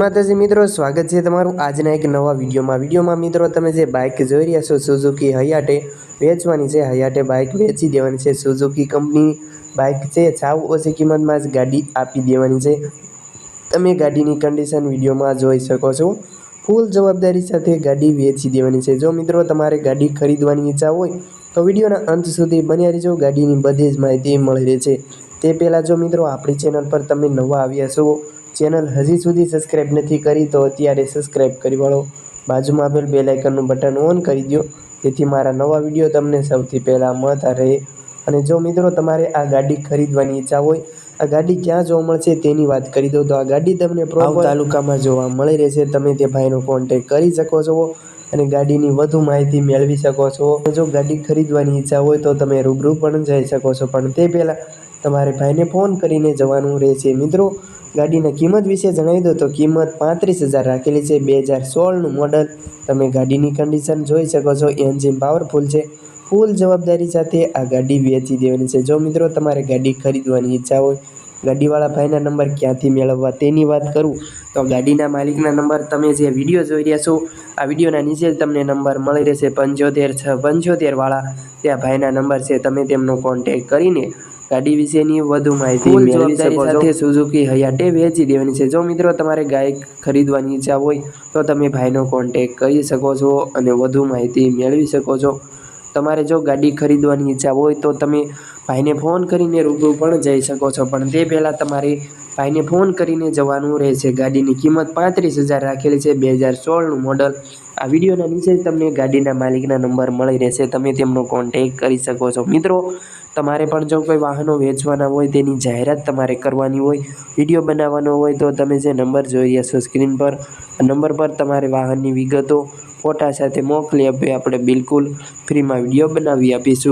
માતાજી મિત્રો, સ્વાગત છે તમારું આજના એક નવા વિડીયોમાં. વિડીયોમાં મિત્રો, તમે જે બાઇક જોઈ રહ્યા છો સુઝુકી હયાટે વેચવાની છે. હયાટે બાઇક વેચી દેવાની છે. સુઝુકી કંપની બાઇક છે. સાવ ઓછી કિંમતમાં જ ગાડી આપી દેવાની છે. તમે ગાડીની કન્ડિશન વિડીયોમાં જોઈ શકો છો. ફૂલ જવાબદારી સાથે ગાડી વેચી દેવાની છે. જો મિત્રો, તમારે ગાડી ખરીદવાની ઈચ્છા હોય, તો વિડીયોના અંત સુધી બન્યા રહેજો. ગાડીની બધી જ માહિતી મળી રહે છે. તે પહેલાં જો મિત્રો, આપણી ચેનલ પર તમે નવા આવ્યા છો ચેનલ હજી સુધી સબસ્ક્રાઈબ નથી કરી તો અત્યારે સબસ્ક્રાઈબ કરી વાળો. બાજુમાં આપેલ બે લાઇકનનું બટન ઓન કરી દો જેથી મારા નવા વીડિયો તમને સૌથી પહેલાં મળતા રહે. અને જો મિત્રો તમારે આ ગાડી ખરીદવાની ઈચ્છા હોય, આ ગાડી ક્યાં જોવા મળશે તેની વાત કરી દઉં. તો આ ગાડી તમને પ્રોપર તાલુકામાં જોવા મળી રહેશે. તમે તે ભાઈનો કોન્ટેક કરી શકો છો અને ગાડીની વધુ માહિતી મેળવી શકો છો. જો ગાડી ખરીદવાની ઈચ્છા હોય તો તમે રૂબરૂ પણ જઈ શકો છો. પણ તે પહેલાં તમારે ભાઈને ફોન કરીને જવાનું રહેશે. મિત્રો, ગાડીના કિંમત વિશે જણાવી દો તો કિંમત પાંત્રીસ હજાર રાખેલી છે. બે હજાર સોળનું મોડલ તમે ગાડીની કન્ડિશન જોઈ શકો છો. એન્જિન પાવરફુલ છે. ફૂલ જવાબદારી સાથે આ ગાડી વેચી દેવાની છે. જો મિત્રો, તમારે ગાડી ખરીદવાની ઈચ્છા હોય, ગાડીવાળા ભાઈના નંબર ક્યાંથી મેળવવા તેની વાત કરું, તો ગાડીના માલિકના નંબર તમે જે વીડિયો જોઈ રહ્યા છો, આ વિડીયોના નીચે તમને નંબર મળી રહેશે. પંચોતેર છ પંચોતેરવાળા ત્યાં ભાઈના નંબર છે. તમે તેમનો કોન્ટેક કરીને ગાડી વિશેની વધુ માહિતી મેળવી શકો છો. સુઝુકી હયાટે વેચી દેવાની છે. જો મિત્રો તમારે ગાય ખરીદવાની ઈચ્છા હોય તો તમે ભાઈનો કોન્ટેક કરી શકો છો અને વધુ માહિતી મેળવી શકો છો. તમારે જો ગાડી ખરીદવાની ઈચ્છા હોય તો તમે ભાઈને ફોન કરીને રૂબરૂ પણ જઈ શકો છો. પણ તે પહેલાં તમારે ભાઈને ફોન કરીને જવાનું રહેશે. ગાડીની કિંમત પાંત્રીસ હજાર રાખેલી છે. બે હજાર સોળનું મોડલ. આ વિડીયોના નીચે જ તમને ગાડીના માલિકના નંબર મળી રહેશે. તમે તેમનો કોન્ટેક કરી શકો છો. મિત્રો, તમારે પણ જો કોઈ વાહનો વેચવાના હોય, તેની જાહેરાત તમારે કરવાની હોય, વીડિયો બનાવવાનો હોય, તો તમે જે નંબર જોઈ રહ્યા છો સ્ક્રીન પર નંબર પર તમારે વાહનની વિગતો ફોટા સાથે મોકલી આપી. આપણે બિલકુલ ફ્રીમાં વીડિયો બનાવી આપીશું.